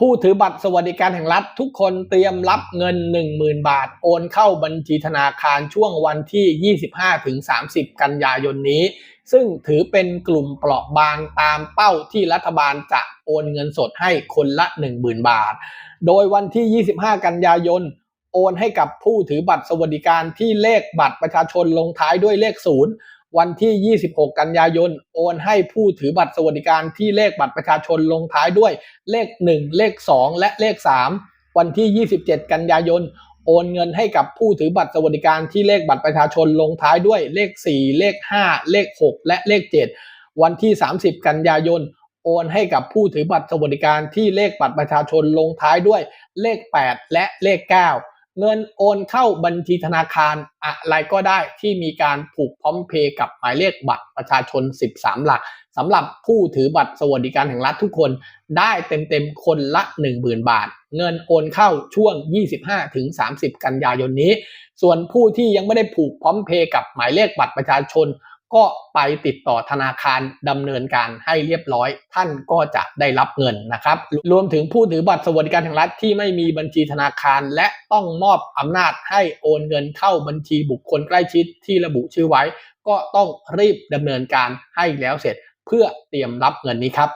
ผู้ถือบัตรสวัสดิการแห่งรัฐทุกคนเตรียมรับเงิน 10,000 บาท โอนเข้าบัญชีธนาคารช่วงวันที่ 25-30 กันยายนนี้ ซึ่งถือเป็นกลุ่มเปราะบางตามเป้าที่รัฐบาลจะโอนเงินสดให้คนละ 10,000 บาท โดยวันที่ 25 กันยายน โอนให้กับผู้ถือบัตรสวัสดิการที่เลขบัตรประชาชนลงท้ายด้วยเลขศูนย์ วันที่ 26 กันยายน โอนให้ผู้ถือบัตรสวัสดิการที่เลขบัตรประชาชนลงท้ายด้วยเลข 1 เลข 2 และเลข 3 วันที่ 27 กันยายน โอนเงินให้กับผู้ถือบัตรสวัสดิการที่เลขบัตรประชาชนลงท้ายด้วยเลข 4 เลข 5 เลข 6 และเลข 7 วันที่ 30 กันยายน โอนให้กับผู้ถือบัตรสวัสดิการที่เลขบัตรประชาชนลงท้ายด้วยเลข 8 และเลข 9 เงินโอนเข้าบัญชีธนาคารอะไรก็ได้ที่มีการผูกพร้อมเพย์กับหมายเลขบัตรประชาชน 13 หลักสำหรับผู้ถือบัตรสวัสดิการแห่งรัฐทุกคนได้เต็มๆคนละ 10,000 บาท เงินโอนเข้าช่วง 25-30 กันยายนนี้ ส่วนผู้ที่ยังไม่ได้ผูกพร้อมเพย์กับหมายเลขบัตรประชาชน ก็ไปติดต่อธนาคารดำเนินการให้เรียบร้อย ท่านก็จะได้รับเงินนะครับ รวมถึงผู้ถือบัตรสวัสดิการแห่งรัฐที่ไม่มีบัญชีธนาคาร และต้องมอบอำนาจให้โอนเงินเข้าบัญชีบุคคลใกล้ชิดที่ระบุชื่อไว้ ก็ต้องรีบดำเนินการให้แล้วเสร็จ เพื่อเตรียมรับเงินนี้ครับ